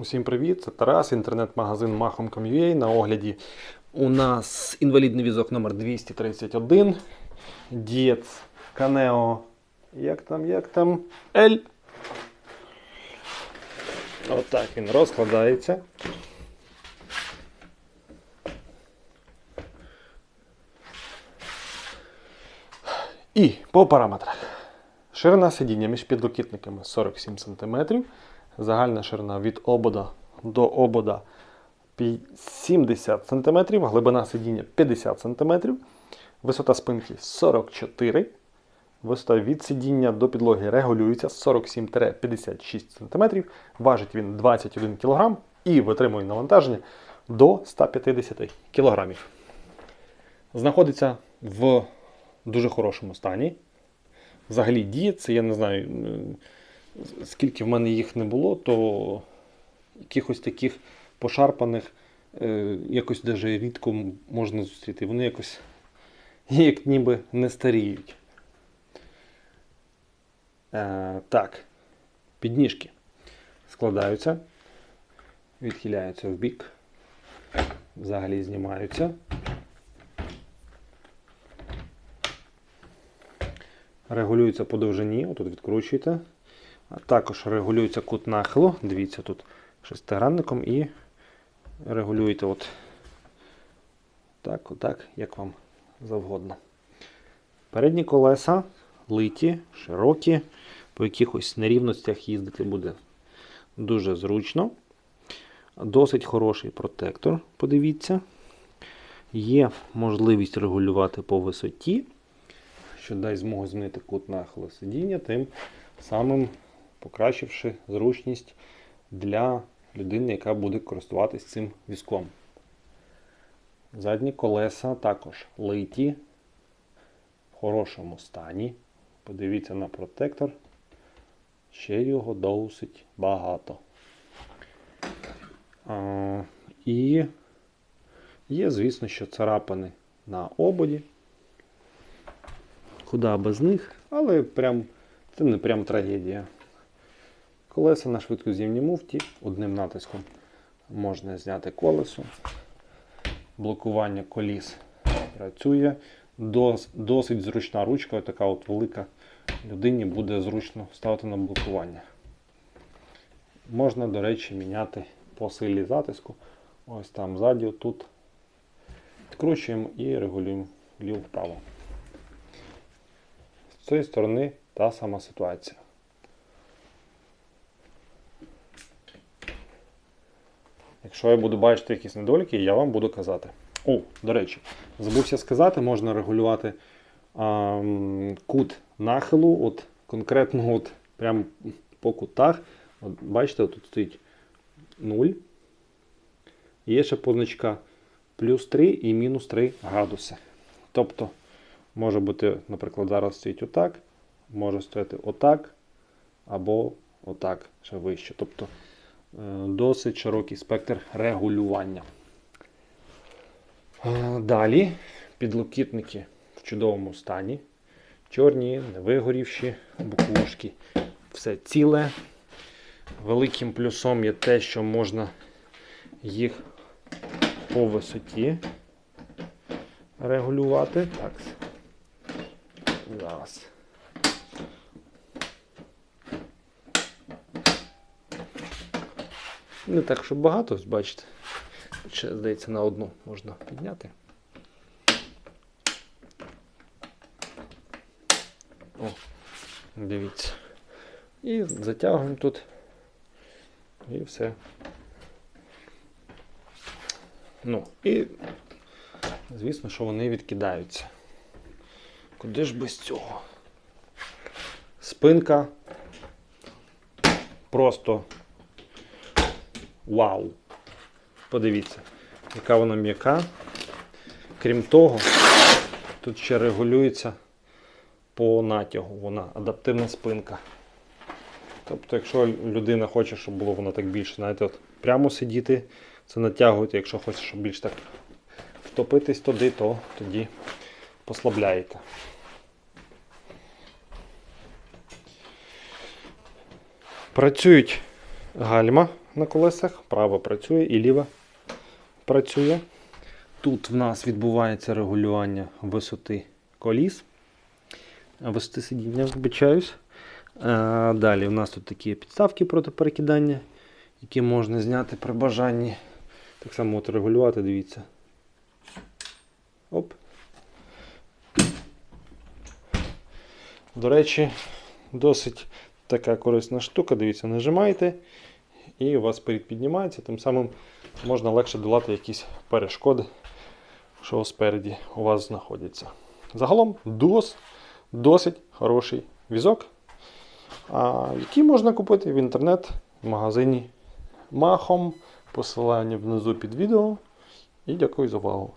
Усім привіт! Це Тарас, інтернет-магазин Machom.com.ua. На огляді у нас інвалідний візок номер 231 Дієц Канео. Як там, як там? L. Отак він розкладається. І по параметрах. Ширина сидіння між підлокітниками 47 см. Загальна ширина від обода до обода 70 см, глибина сидіння 50 см, висота спинки 44 Висота від сидіння до підлоги регулюється 47-56 см, важить він 21 кг і витримує навантаження до 150 кг. Знаходиться в дуже хорошому стані. Взагалі діє це, я не знаю, скільки в мене їх не було, то якихось таких пошарпаних е, якось даже рідко можна зустріти. Вони якось як ніби не старіють. Е, так, підніжки складаються, відхиляються в бік, взагалі знімаються. Регулюється по довжині, отут відкручуєте. Також регулюється кут нахилу. Дивіться, тут шестигранником і регулюєте от так, отак, як вам завгодно. Передні колеса литі, широкі, по якихось нерівностях їздити буде дуже зручно. Досить хороший протектор, подивіться. Є можливість регулювати по висоті, що дасть змогу змінити кут нахилу сидіння, тим самим покращивши зручність для людини, яка буде користуватись цим візком. Задні колеса також литі, в хорошому стані. Подивіться на протектор. Ще його досить багато. А, і є, звісно, що царапини на ободі. Куда без них, але прям, це не прям трагедія. Колеса на швидкоз'ємній муфті. Одним натиском можна зняти колесо. Блокування коліс працює. Дос, досить зручна ручка, така от велика людині буде зручно ставити на блокування. Можна, до речі, міняти по силі затиску. Ось там ззаді, тут відкручуємо і регулюємо вліво-вправо. З цієї сторони та сама ситуація. Якщо я буду бачити якісь недоліки, я вам буду казати. О, до речі, забувся сказати, можна регулювати а, кут нахилу, от конкретно от прямо по кутах. От, бачите, тут стоїть 0. Є ще позначка плюс 3 і мінус 3 градуси. Тобто, може бути, наприклад, зараз стоїть отак, може стояти отак, або отак, ще вище. Тобто досить широкий спектр регулювання. Е, Далі підлокітники в чудовому стані. Чорні, невигорівші буквушки. Все ціле. Великим плюсом є те, що можна їх по висоті регулювати. Так. Зараз. Не так, щоб багато, бачите. Ще, здається, на одну можна підняти. О, дивіться. І затягуємо тут. І все. Ну, і звісно, що вони відкидаються. Куди ж без цього? Спинка просто вау. Подивіться, яка вона м'яка. Крім того, тут ще регулюється по натягу. Вона адаптивна спинка. Тобто, якщо людина хоче, щоб було воно так більше, знаєте, от прямо сидіти, це натягуєте, якщо хоче, щоб більш так втопитись туди, то тоді послабляєте. Працюють гальма на колесах, права працює і ліва працює. Тут в нас відбувається регулювання висоти коліс. Висоти сидіння, вибачаюсь. Далі у нас тут такі підставки проти перекидання, які можна зняти при бажанні. Так само от регулювати, дивіться. Оп. До речі, досить така корисна штука. Дивіться, нажимаєте, і у вас перед піднімається, тим самим можна легше долати якісь перешкоди, що спереді у вас знаходяться. Загалом дос, досить хороший візок, який можна купити в інтернет-магазині Махом. Посилання внизу під відео. І дякую за увагу.